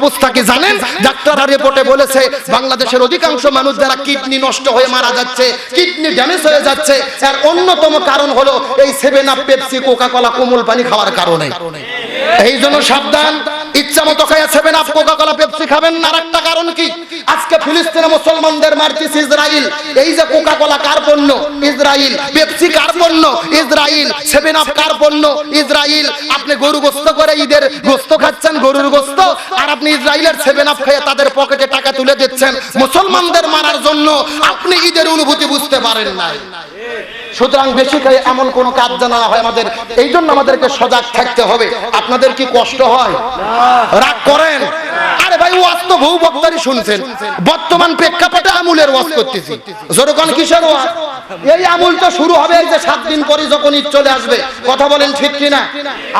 অবস্থা কি জানেন? ডাক্তাররা রিপোর্টে বলেছে, বাংলাদেশের অধিকাংশ মানুষ যারা কিডনি নষ্ট হয়ে মারা যাচ্ছে, কিডনি ড্যামেজ হয়ে যাচ্ছে, এর অন্যতম কারণ হলো এই Seven Up Pepsi Coca Cola কোমল পানি খাওয়ার কারণে। এই জন্য সাবধান। ইচ্ছা মতো খাইয়া Seven Up Coca Cola Pepsi খাবেন না। আরেকটা কারণ কি? আজকে ফিলিস্তিনে মুসলমানদের মারতিস ইসরাইল। এই যে কোকা কোলা কার পণ্য? ইসরাইল। পেপসি কার পণ্য? ইসরাইল। সেভেন আপ কার পণ্য? ইসরাইল। আপনি গরু গোস্ত করে ঈদের গোস্ত খাচ্ছেন, গরুর গোস্ত, আর আপনি ইসরায়েলের সেভেন আপ খেয়ে তাদের পকেটে টাকা তুলে দিচ্ছেন। মুসলমানদের মারার জন্য আপনি ঈদের অনুভূতি বুঝতে পারেন না সুতরাং বেশি করে এমন কোন কাজ জানা হয় আমাদের, এই জন্য আমাদেরকে সজাগ থাকতে হবে। আপনাদের কি কষ্ট হয়? রাগ করেন? আরে ভাই, ওয়াজ তো বহু বক্তারই শুনছেন। বর্তমান প্রেক্ষাপটে আমুলের ওয়াজ করতেছি। জোরকান কিসের ওয়াজ? এই আমুল শুরু হবে এই যে সাত দিন পরে যখন ঈদ চলে আসবে। কথা বলেন ঠিক কিনা?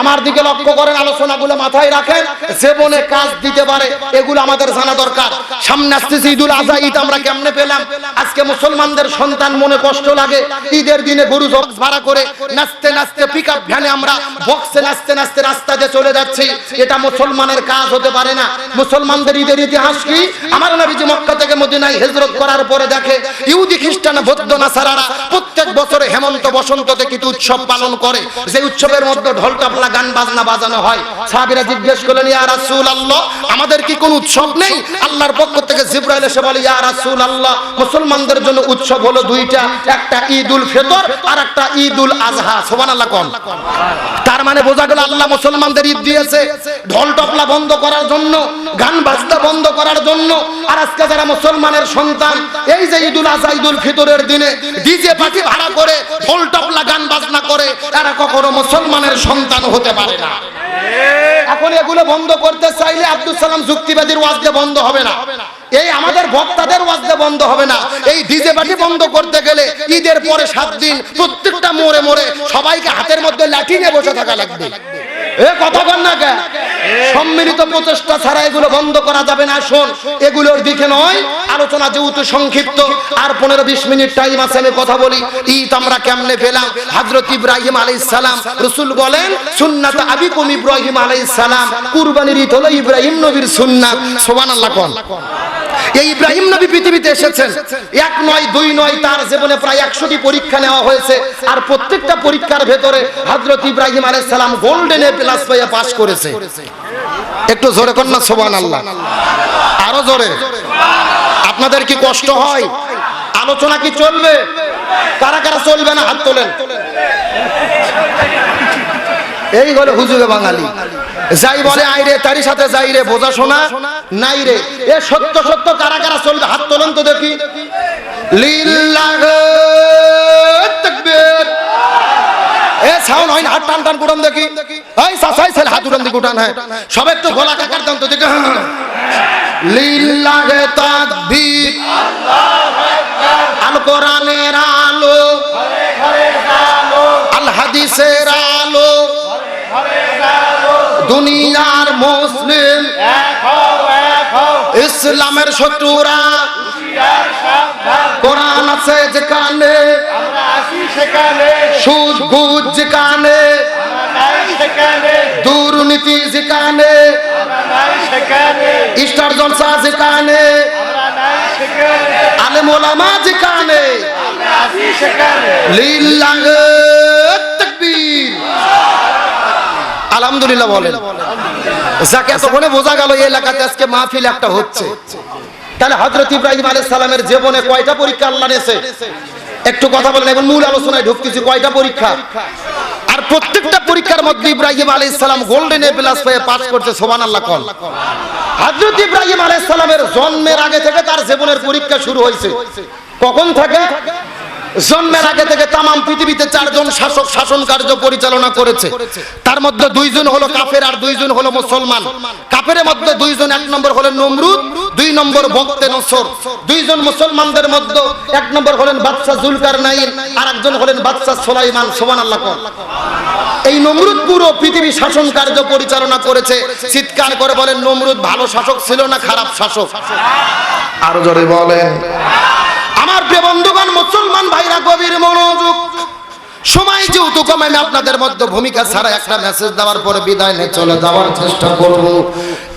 আমার দিকে লক্ষ্য করেন, আলোচনাগুলো মাথায় রাখেন জীবনে কাজ দিতে পারে, এগুলো আমাদের জানা দরকার। সামনে আসতেছে ঈদুল আজহা, ঈদ আমরা কেমনে পেলাম? আজকে মুসলমানদের সন্তান মনে কষ্ট লাগে, ঈদের দিনে গরু জবস ভাড়া করে নাচতে নাচতে পিক আপ ভ্যানে আমরা বক্সে নাচতে নাচতে রাস্তা দিয়ে চলে যাচ্ছি। এটা মুসলমানের কাজ হতে পারে না। মুসলমানদের ঈদের ইতিহাস কি? আমার নবীজি মক্কা থেকে মদিনায় হিজরত করার পরে দেখে, ইহুদি খ্রিস্টান, বৌদ্ধ, নাসারারা প্রত্যেক বছরে হেমন্ত বসন্ততে কিছু উৎসব পালন করে। যে উৎসবের মধ্যে ঢোল টাপলা গান, বাজনা বাজানো হয়। সাহাবীরা জিজ্ঞেস করলেন, ইয়া রাসূলুল্লাহ, আমাদের কি কোন উৎসব নেই? আল্লাহর পক্ষ থেকে জিব্রাইল এসে বলে, ইয়া রাসূলুল্লাহ, মুসলমানদের জন্য উৎসব হলো দুইটা, একটা ঈদুল ফিতর আর একটা ঈদুল আজহা, সুবহানাল্লাহ কোন। তার মানে বোঝা গেল আল্লাহ মুসলমানদের ঈদ দিয়েছে। ঢোল টপলা বন্ধ করার জন্য গান বাজনা বন্ধ করার জন্য আর আজকে যারা মুসলমানের সন্তান, এই যে ঈদুল আজহা, ঈদুল ফিতরের দিনে ডিজে পার্টি ভাড়া করে ঢোল টপলা গান বাজনা করে, এরা কখনো মুসলমানের সন্তান হতে পারে না। এখন এগুলো বন্ধ করতে চাইলে আব্দুল সালাম যুক্তিবাদীর ওয়াজ দিয়ে বন্ধ হবে না। এই আমাদের ভক্তাদের ওয়াজ দিয়ে বন্ধ হবে না। এই ডিজে পার্টি বন্ধ করতে গেলে ঈদের পরে সাত দিন প্রত্যেকটা মোড়ে মোড়ে সবাইকে হাতের মধ্যে লাঠি নিয়ে বসে থাকা লাগবে। এ কথা বল না কে? সম্মিলিত প্রচেষ্টা ছাড়া এগুলো বন্ধ করা যাবে না, শোন। এগুলোর দিকে নয়, আলোচনা যেহেতু সংক্ষিপ্ত, আর পনেরো বিশ মিনিট টাইম আছে, আমি কথা বলি। ঈদ আমরা কেমনে পেলাম? হজরত ইব্রাহিম আলাই সালাম রসুল বলেন, সুন্নাত আবিকুম ইব্রাহিম আলাই সালাম। কুরবানির ঈদ হলো ইব্রাহিম নবীর সুন্নাত। সোবান কোন। এই ইব্রাহিম নবী পৃথিবীতে এসেছেন। এক নয়, দুই নয়, তার জীবনে প্রায় একশোটি পরীক্ষা নেওয়া হয়েছে। আর প্রত্যেকটা পরীক্ষার ভেতরে হজরত ইব্রাহিম আলাইহিস সালাম গোল্ডেন এ প্লাস পেয়ে পাস করেছে। একটু জোরে না সোবান আল্লাহ আরও জোরে। আপনাদের কি কষ্ট হয়? আলোচনা কি চলবে? কারা কারা চলবে না? হাত তোলেন। এই হলো হুজুরে বাঙালি। যাই বলে, আইরে, তারই সাথে যাই রে, বোঝা শোনা? নাই রে। এ, সত্য সত্য, কারা কারা চলবে? হাত তোলেন তো দেখি। এ, সাউন্ড হয় না, হাত টান টান দেখি। হাত উঠান হ্যাঁ। আল আলো। আল হাদিসের আলো। দুনিয়ার মুসলিম। ইসলামের শত্রুরা। কোরআন আছে যেখানে। সুদ গুজ যেখানে। দুর্নীতি যেখানে। স্টার জলসা যেখানে। আলেম ওলামা যেখানে। লিল্লাহ। তাকবীর আলহামদুলিল্লাহ বলেন। যাকে, এতক্ষণে বোঝা গেল এলাকাতে আজকে মাহফিল একটা হচ্ছে। তাহলে হজরত ইব্রাহিম সালামের জীবনে কয়টা পরীক্ষা আল্লাহ একটু কথা বলেন মূল আলোচনায় ঢুকতেছি, কয়টা পরীক্ষা? আর প্রত্যেকটা পরীক্ষার মধ্যে ইব্রাহিম গোল্ডেন এ প্লাস পেয়ে পাস কল ইব্রাহিম সালামের জন্মের আগে থেকে তার জীবনের পরীক্ষা শুরু হয়েছে। কখন থেকে? জন্মের আগে থেকে তাম পৃথিবীতে চারজন শাসক শাসন কার্য পরিচালনা করেছে। তার মধ্যে দুইজন হলো কাফের আর দুইজন হলো মুসলমান। কাফের মধ্যে দুইজন, এক নম্বর হলেন নমরুদ, দুই নম্বর বক্তে নসর। দুইজন মুসলমানদের মধ্যে এক নম্বর হলেন বাদশা জুলকার নাইন আর একজন হলেন বাদশা সোলাইমান। সোমান আল্লাহ এই নমরুদ পুরো পৃথিবী শাসন কার্য পরিচালনা করেছে। চিৎকার করে বলেন, নমরুদ ভালো শাসক ছিল না খারাপ শাসক? আরও জোরে বলেন আমার প্রিয় বন্ধুগণ মুসলমান ভাইরা গভীর মনোযোগ সময় যেহেতু কম, আমি আপনাদের মধ্যে ভূমিকা ছাড়া একটা মেসেজ দেওয়ার পরে বিদায় নিয়ে চলে যাওয়ার চেষ্টা করব।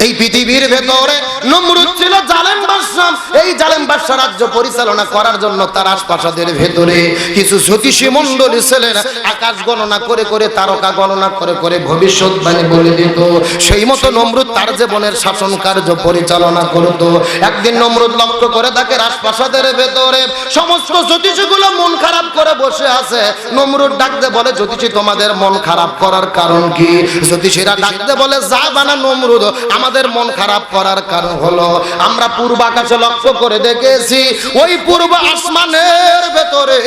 এই পৃথিবীর ভেতরে নমরুদ ছিল জালেম বাদশা এই জালেম বাদশা রাজ্য পরিচালনা করার জন্য তার আশপাশাদের ভেতরে কিছু জ্যোতিষী মণ্ডলী ছিলেন। আকাশ গণনা করে করে, তারকা গণনা করে করে ভবিষ্যৎবাণী বলে দিত। সেই মতো নমরুদ তার জীবনের শাসন কার্য পরিচালনা করত। একদিন নমরুদ লক্ষ্য করে তাকে রাজপ্রাসাদের ভেতরে সমস্ত জ্যোতিষীগুলো মন খারাপ করে বসে আছে। নমরুদ ডাকতে বলে, জ্যোতিষী, তোমাদের মন খারাপ করার কারণ কি? জ্যোতিষীরা ডাকতে বলে যা বানা নমরুদ, আমাদের মন খারাপ করার কারণ হলো, আমরা পূর্ব আকাশে লক্ষ্য করে দেখেছি, ওই পূর্ব আসমানের ভেতরে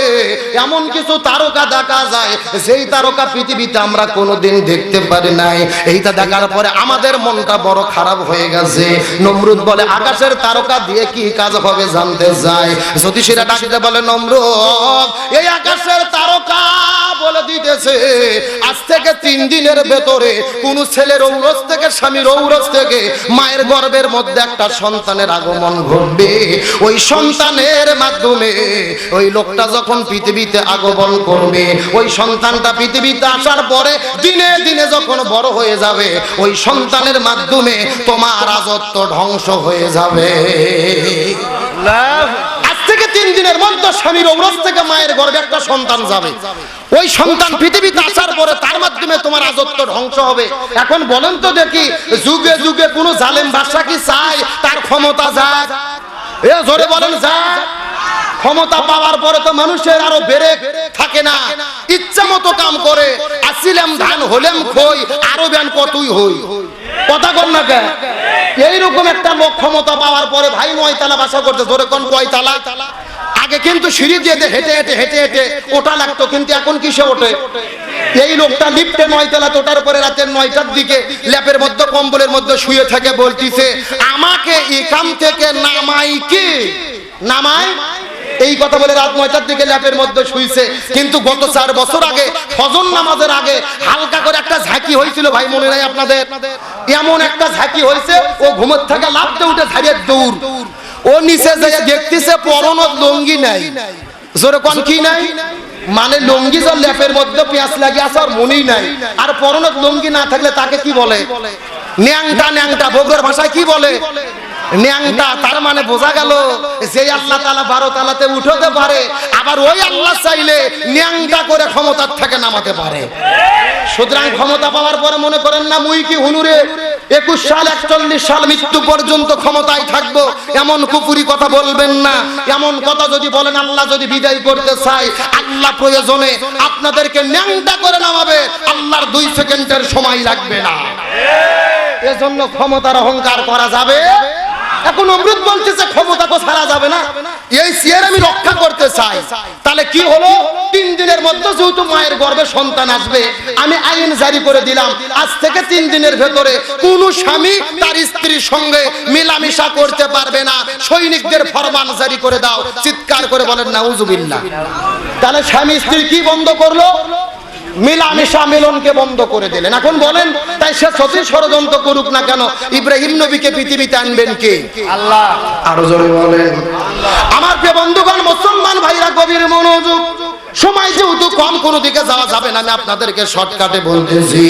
এমন কিছু তারকা দেখা যায় সেই তারকা পৃথিবীতে আমরা কোনোদিন দেখতে পারি নাই। এইটা দেখার পরে আমাদের মনটা বড় খারাপ হয়ে গেছে। নমরুদ বলে, আকাশের তারকা দিয়ে কি কাজ হবে জানতে যায় জ্যোতিষীরা ডাকতে বলে, নমরুদ, এই আকাশের তারকা বলে দিতেছে, আজ থেকে তিন দিনের ভেতরে কোন ছেলের ঔরস থেকে, স্বামীর ঔরস থেকে, মায়ের গর্ভের মধ্যে একটা সন্তানের আগমন ঘটবে। ওই সন্তানের মাধ্যমে ওই লোকটা যখন পৃথিবীতে আগমন করবে, ওই সন্তানটা পৃথিবীতে আসার পরে দিনে দিনে যখন বড় হয়ে যাবে, ওই সন্তানের মাধ্যমে তোমার রাজত্ব ধ্বংস হয়ে যাবে। আজ থেকে তিন দিনের মধ্যে স্বামীর ঔরস থেকে মায়ের গর্ভে একটা সন্তান যাবে। ওই সন্তান পৃথিবীতে আসার পরে তার মাধ্যমে তোমার রাজত্ব ধ্বংস হবে। এখন বলেন তো দেখি, যুগে যুগে কোনো জালেম বাদশা কি চায়? তার ক্ষমতা যায় এ জোরে বলেন যায় ক্ষমতা পাওয়ার পরে তো মানুষের আরও বেড়ে থাকে না। ইচ্ছা মতো কাম করে, আসিলাম ধান, হলেম খই, আরও ব্যান কতই হই। কথা কর না কে? এইরকম একটা ক্ষমতা পাওয়ার পরে ভাই নয়তালা বাসা করতে ধরে কোন কয়তালা। আগে কিন্তু সিঁড়ি দিয়ে হেঁটে হেঁটে হেঁটে হেঁটে ওটা লাগতো, কিন্তু এখন কিসে ওঠে? এই লোকটা লিফটে নয়তলা তোটার পরে রাতের নয়টার দিকে ল্যাপের মধ্যে, কম্বলের মধ্যে শুয়ে থাকে, বলতিছে, আমাকে এখান থেকে নামাই কি? নামাই? এই কথা বলে রাত নয়টার দিকে ল্যাপের মধ্যে শুইছে। কিন্তু গত চার বছর আগে, ফজর নামাজের আগে হালকা করে একটা ঝাঁকি হয়েছিল ভাই, মনে নাই আপনাদের? এমন একটা ঝাঁকি হয়েছে, ও ঘুমের থেকে লাফতে উঠে ঝাড়িয়ে দৌড়। ও নিচে যে দেখতেছে পরন লঙ্গি নাই। জোরে কোন কি নাই? মানে লঙ্গি যা ল্যাপের মধ্যে পেঁয়াজ লাগিয়ে আছে, আর মনেই নাই। আর পরনত লঙ্গি না থাকলে তাকে কি বলে? ন্যাংটা ন্যাংটা, বগুড়ার ভাষায় কি বলে? ন্যাংটা, তার মানে বোঝা গেল যে আল্লাহ তালা বারো তালাতে উঠতে পারে, আবার ওই আল্লাহ চাইলে ন্যাংটা করে ক্ষমতার থেকে নামাতে পারে। সুতরাং ক্ষমতা পাওয়ার পরে মনে করেন না, মুই কি হুনুরে? একুশ সাল, একচল্লিশ সাল মৃত্যু পর্যন্ত ক্ষমতায় থাকব, এমন কুপুরি কথা বলবেন না। এমন কথা যদি বলেন, আল্লাহ যদি বিদায় করতে চাই আল্লাহ প্রয়োজনে আপনাদেরকে ন্যাংটা করে নামাবে, আল্লাহর দুই সেকেন্ডের সময় লাগবে না। এজন্য ক্ষমতার অহংকার করা যাবে এখন অমৃত বলছে যে ক্ষমতা তো ছাড়া যাবে না। এই সিয়ার আমি রক্ষা করতে চাই। তাহলে কি হলো? তিন দিনের মধ্যে যেহেতু মায়ের গর্ভে সন্তান আসবে, আমি আইন জারি করে দিলাম। আজ থেকে তিন দিনের ভেতরে কোন স্বামী তার স্ত্রীর সঙ্গে মেলামেশা করতে পারবে না। সৈনিকদের ফরমান জারি করে দাও। চিৎকার করে বলেন না উজুবিল্লাহ তাহলে স্বামী স্ত্রী কি বন্ধ করল? মিলামেশা মিলনকে বন্ধ করে দিলেন। এখন বলেন তাই সে সতী ষড়যন্ত্র করুক না কেন? ইব্রাহিম নবীকে পৃথিবীতে আনবেন কে? আল্লাহ। আরও জোরে বলেন। আমার প্রিয় বন্ধুগণ মুসলমান ভাইরা কবির মনোযোগ সময় যেহেতু কম কোনো দিকে যাওয়া যাবে না আমি আপনাদেরকে শর্টকাটে বলতেছি।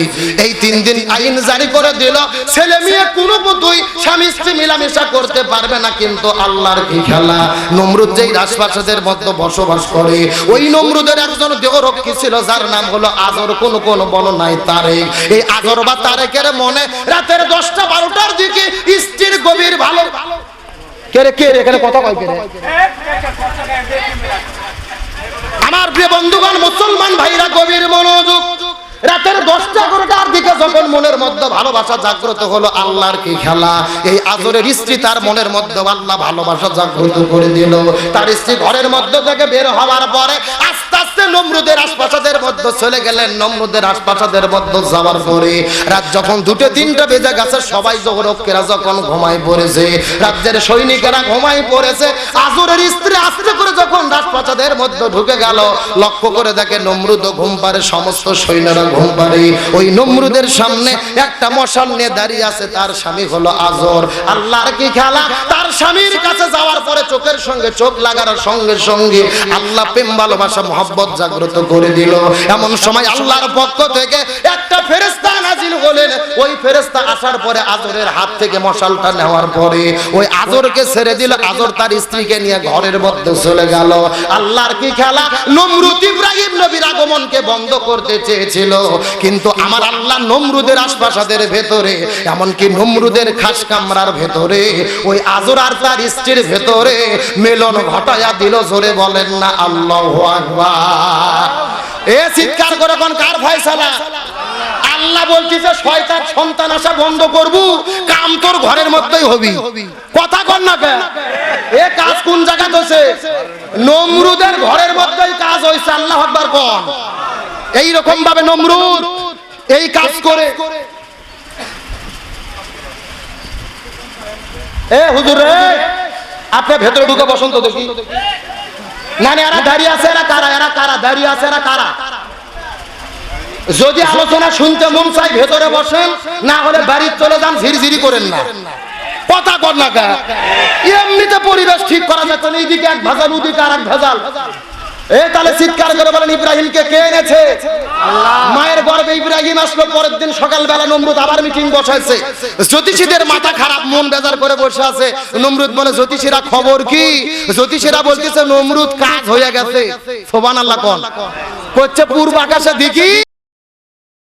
এই তিন দিন আইন জারি করে দিল ছেলে মেয়ে কোনো মতোই স্বামী স্ত্রী মিলামেশা করতে পারবে না কিন্তু আল্লাহর কি খেলা? নমরুদ যেই রাজপ্রাসাদের মধ্যে বসবাস করে ওই নমরুদের একজন দেহরক্ষী ছিল যার নাম হলো আজর কোন কোন বর্ণনায় তারেক এই আজর বা তারেকের মনে রাতের দশটা বারোটার দিকে স্ত্রীর গভীর ভালো কে রে কে রে এখানে কথা কয় কে রে? আমার প্রিয় বন্ধুগণ মুসলমান ভাইরা গভীর মনোযোগ রাতের দশটা এগারোটার দিকে যখন মনের মধ্যে ভালোবাসা জাগ্রত হলো, আল্লাহর কি খেলা? এই আজরের স্ত্রী তার মনের মধ্যে আল্লাহ ভালোবাসা জাগ্রত করে দিল। তার স্ত্রী ঘরের মধ্যে থেকে বের হওয়ার পরে আস্তে আস্তে নমরুদের আশপাশাদের মধ্যে চলে গেলেন। নমরুদের আশপাশাদের মধ্যে যাওয়ার পরে রাত যখন দুটো, তিনটা বেজে গেছে, সবাই যখন ঘুমায় পড়েছে, রাজ্যের সৈনিকেরা ঘুমায় পড়েছে, আজরের স্ত্রী আস্তে করে যখন রাজপ্রাসাদের মধ্যে ঢুকে গেল, লক্ষ্য করে দেখে নমরুদ ঘুম পারে সমস্ত সৈন্যরা ঘুম ওই নমরুদের সামনে একটা মশাল নিয়ে দাঁড়িয়ে আছে তার স্বামী হলো আজর। আল্লাহর কি খেলা তার স্বামীর কাছে যাওয়ার পরে চোখের সঙ্গে চোখ লাগানোর সঙ্গে সঙ্গে আল্লাহ প্রেম ভালোবাসা মহব্বত জাগ্রত করে দিল। এমন সময় আল্লাহর পক্ষ থেকে একটা ফেরেস্তা নাজিল হলেন। ওই ফেরেস্তা আসার পরে আজরের হাত থেকে মশালটা নেওয়ার পরে ওই আজরকে ছেড়ে দিল। আজর তার স্ত্রীকে নিয়ে ঘরের মধ্যে চলে গেল। আল্লাহর কি খেলা নমরুদ ইব্রাহিম নবীর আগমনকে বন্ধ করতে চেয়েছিল। কিন্তু আমার আল্লাহ নমরুদের আশপাশাদের ভেতরে, এমনকি নমরুদের খাস কামরার ভেতরে, ওই আজর আর তার স্ত্রীর ভেতরে মেলন ঘটায়া দিল, জোরে বলেন না, আল্লাহ এ চিৎকার করে কোন কার ফয়সালা? আল্লাহ বলতেছে শয়তান সন্তান আসা বন্ধ করব, কাম তোর ঘরের মধ্যেই হবি। কথা কর না কে এ কাজ কোন জায়গাতে হচ্ছে নমরুদের ঘরের মধ্যেই কাজ হইছে, আল্লাহ আকবার কোন। এই রকম ভাবে নমরুদ এই কাজ করে। এ হুজুর রে আপনি ভেতরে ঢুকে বসন্ত দেখি। না না এরা দাঁড়িয়ে আছে এরা কারা এরা কারা দাঁড়িয়ে আছে এরা কারা? যদি আলোচনা শুনতে মন চাই ভেতরে বসেন না হলে বাড়ির চলে যান ঝিরঝিরি করেন না। কথা কর না এমনিতে পরিবেশ ঠিক করা যাচ্ছে না এইদিকে এক ভেজাল ওদিকে আর এক ভেজাল। এ তাহলে চিৎকার করে বলেন ইব্রাহিমকে কে এনেছে? মায়ের গর্ভে ইব্রাহিম আসলো পরের দিন সকালবেলা নমরুদ আবার মিটিং বসাইছে। জ্যোতিষীদের মাথা খারাপ মন বেজার করে বসে আছে। নমরুদ বলে জ্যোতিষীরা খবর কি? জ্যোতিষীরা বলতেছে নমরুদ কাজ হয়ে গেছে। সোবান আল্লাহ কোন। করছে পূর্ব আকাশে দেখি।